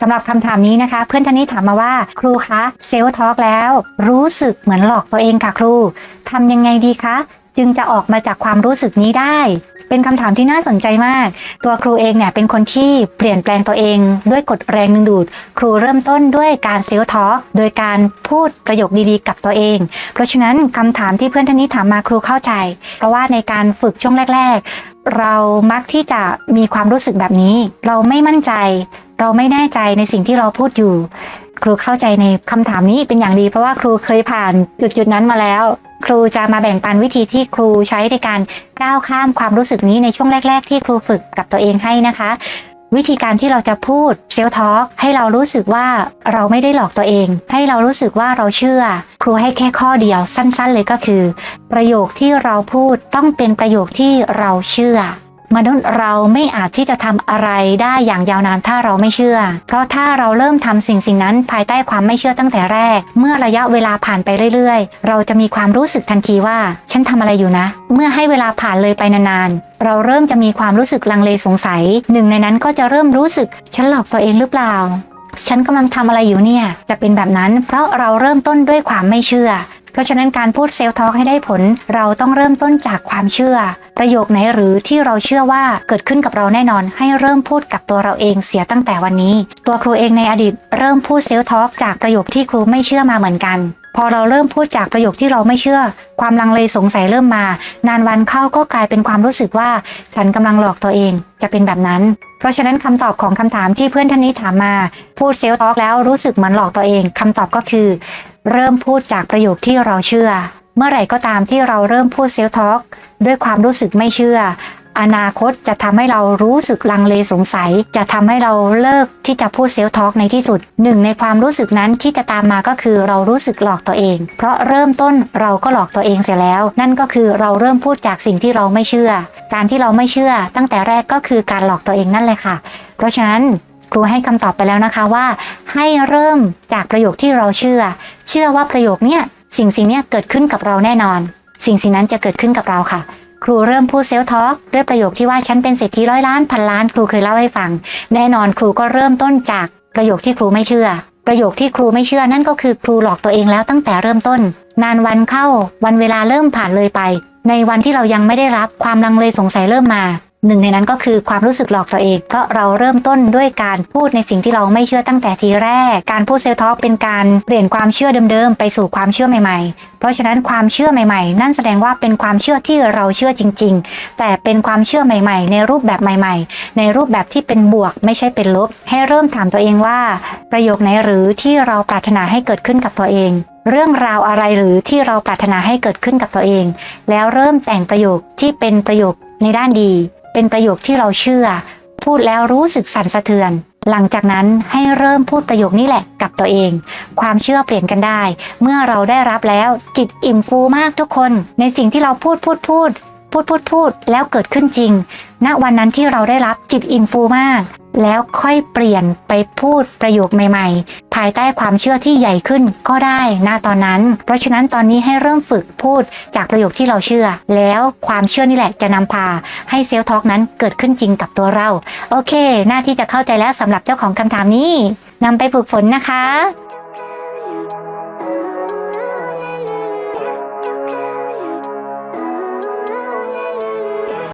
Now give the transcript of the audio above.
สำหรับคำถามนี้นะคะ เพื่อนท่านนี้ถามมาว่า ครูคะเซลล์ทอกแล้ว รู้สึกเหมือนหลอกตัวเองค่ะครูทำยังไงดีคะ จึงจะออกมาจากความรู้สึกนี้ได้ เป็นคำถามที่น่าสนใจมาก ตัวครูเองเนี่ยเป็นคนที่เปลี่ยนแปลงตัวเองด้วยกฎแรงดึงดูด ครูเริ่มต้นด้วยการเซลล์ทอกโดยการพูดประโยคดีๆกับตัวเอง เพราะฉะนั้นคำถามที่เพื่อนท่านนี้ถามมาครูเข้าใจ เพราะว่าในการฝึกช่วงแรก ๆ เรามักที่จะมีความรู้สึกแบบนี้ เราไม่มั่นใจ เราไม่แน่ใจในสิ่งที่เราพูดอยู่ ครูเข้าใจในคำถามนี้เป็นอย่างดี เพราะว่าครูเคยผ่านจุดๆนั้นมาแล้ว ครูจะมาแบ่งปันวิธีที่ครูใช้ในการก้าวข้ามความรู้สึกนี้ในช่วงแรก ๆ ที่ครูฝึกกับตัวเองให้นะคะ วิธีการที่เราจะพูดเซลท็อ l k ให้เรารู้สึกว่าเราไม่ได้หลอกตัวเอง ให้เรารู้สึกว่าเราเชื่อ ครูให้แค่ข้อเดียวสั้น ๆ เลยก็คือ ประโยคที่เราพูดต้องเป็นประโยคที่เราเชื่อ มนุษย์เราไม่อาจที่จะทำอะไรได้อย่างยาวนานถ้าเราไม่เชื่อ เพราะถ้าเราเริ่มทำสิ่งสิ่งนั้นภายใต้ความไม่เชื่อตั้งแต่แรก เมื่อระยะเวลาผ่านไปเรื่อยๆ เราจะมีความรู้สึกทันทีว่า ฉันทำอะไรอยู่นะ เมื่อให้เวลาผ่านเลยไปนานๆ เราเริ่มจะมีความรู้สึกลังเลสงสัย หนึ่งในนั้นก็จะเริ่มรู้สึกฉันหลอกตัวเองหรือเปล่าฉันกำลังทำอะไรอยู่เนี่ย จะเป็นแบบนั้นเพราะเราเริ่มต้นด้วยความไม่เชื่อ เพราะฉะนั้นการพูดเซลล์ทอล์กให้ได้ผล เราต้องเริ่มต้นจากความเชื่อ ประโยคไหนหรือที่เราเชื่อว่าเกิดขึ้นกับเราแน่นอน ให้เริ่มพูดกับตัวเราเองเสียตั้งแต่วันนี้ ตัวครูเองในอดีต เริ่มพูดเซลล์ทอล์กจากประโยคที่ครูไม่เชื่อมาเหมือนกัน พอเราเริ่มพูดจากประโยคที่เราไม่เชื่อ ความลังเลสงสัยเริ่มมา นานวันเข้าก็กลายเป็นความรู้สึกว่า ฉันกำลังหลอกตัวเอง จะเป็นแบบนั้นเพราะฉะนั้นคำตอบของคำถามที่เพื่อนท่านนี้ถามมา พูดเซลล์ทอล์กแล้วรู้สึกเหมือนหลอกตัวเองคำตอบก็คือ เริ่มพูดจากประโยคที่เราเชื่อ เมื่อไหร่ก็ตามที่เราเริ่มพูดเซลล์ทอกด้วยความรู้สึกไม่เชื่อ อนาคตจะทำให้เรารู้สึกลังเลสงสัย จะทำให้เราเลิกที่จะพูดเซลล์ทอกในที่สุดหนึ่งในความรู้สึกนั้นที่จะตามมาก็คือเรารู้สึกหลอกตัวเอง เพราะเริ่มต้นเราก็หลอกตัวเองเสียแล้ว นั่นก็คือเราเริ่มพูดจากสิ่งที่เราไม่เชื่อ การที่เราไม่เชื่อ ตั้งแต่แรกก็คือการหลอกตัวเองนั่นแหละค่ะ เพราะฉะนั้น ครูให้คำตอบไปแล้วนะคะว่า ให้เริ่มจากประโยคที่เราเชื่อ เชื่อว่าประโยคเนี้ยสิ่งสิ่งเนี้ยเกิดขึ้นกับเราแน่นอน สิ่งสิ่งนั้นจะเกิดขึ้นกับเราค่ะ ครูเริ่มพูดเซลล์ทอกด้วยประโยคที่ว่าฉันเป็นเศรษฐีร้อยล้านพันล้านครูเคยเล่าให้ฟัง แน่นอนครูก็เริ่มต้นจากประโยคที่ครูไม่เชื่อ ประโยคที่ครูไม่เชื่อนั่นก็คือครูหลอกตัวเองแล้วตั้งแต่เริ่มต้น นานวันเข้า วันเวลาเริ่มผ่านเลยไป ในวันที่เรายังไม่ได้รับความลังเลสงสัยเริ่มมา หนึ่งในนั้นก็คือความรู้สึกหลอกตัวเอง เพราะเราเริ่มต้นด้วยการพูดในสิ่งที่เราไม่เชื่อตั้งแต่ทีแรก การพูดเซลล์ทอกเป็นการเปลี่ยนความเชื่อเดิมๆ ไปสู่ความเชื่อใหม่ๆ เพราะฉะนั้นความเชื่อใหม่ๆ นั่นแสดงว่าเป็นความเชื่อที่เราเชื่อจริง ๆ แต่เป็นความเชื่อใหม่ ๆ ในรูปแบบใหม่ ๆ ในรูปแบบที่เป็นบวกไม่ใช่เป็นลบ ให้เริ่มถามตัวเองว่า ประโยคไหนหรือที่เราปรารถนาให้เกิดขึ้นกับตัวเองเรื่องราวอะไรหรือที่เราปรารถนาให้เกิดขึ้นกับตัวเอง แล้วเริ่มแต่งประโยคที่เป็นประโยคในด้านดี เป็นประโยคที่เราเชื่อ พูดแล้วรู้สึกสั่นสะเทือน หลังจากนั้นให้เริ่มพูดประโยคนี้แหละกับตัวเอง ความเชื่อเปลี่ยนกันได้ เมื่อเราได้รับแล้วจิตอิ่มฟูมากทุกคน ในสิ่งที่เราพูดพูดพูด พูดพูดพูดแล้วเกิดขึ้นจริง ณวันนั้นที่เราได้รับจิตอิ่มฟูมาก แล้วค่อยเปลี่ยนไปพูดประโยคใหม่ ๆายใต้ความเชื่อที่ใหญ่ขึ้นก็ได้นะตอนนั้น เพราะฉะนั้นตอนนี้ให้เริ่มฝึกพูดจากประโยคที่เราเชื่อ แล้วความเชื่อนี่แหละจะนำพาให้เซลล์ทอกนั้นเกิดขึ้นจริงกับตัวเรา โอเค หน้าที่จะเข้าใจแล้วสำหรับเจ้าของคำถามนี้นำไปฝึกฝนนะคะ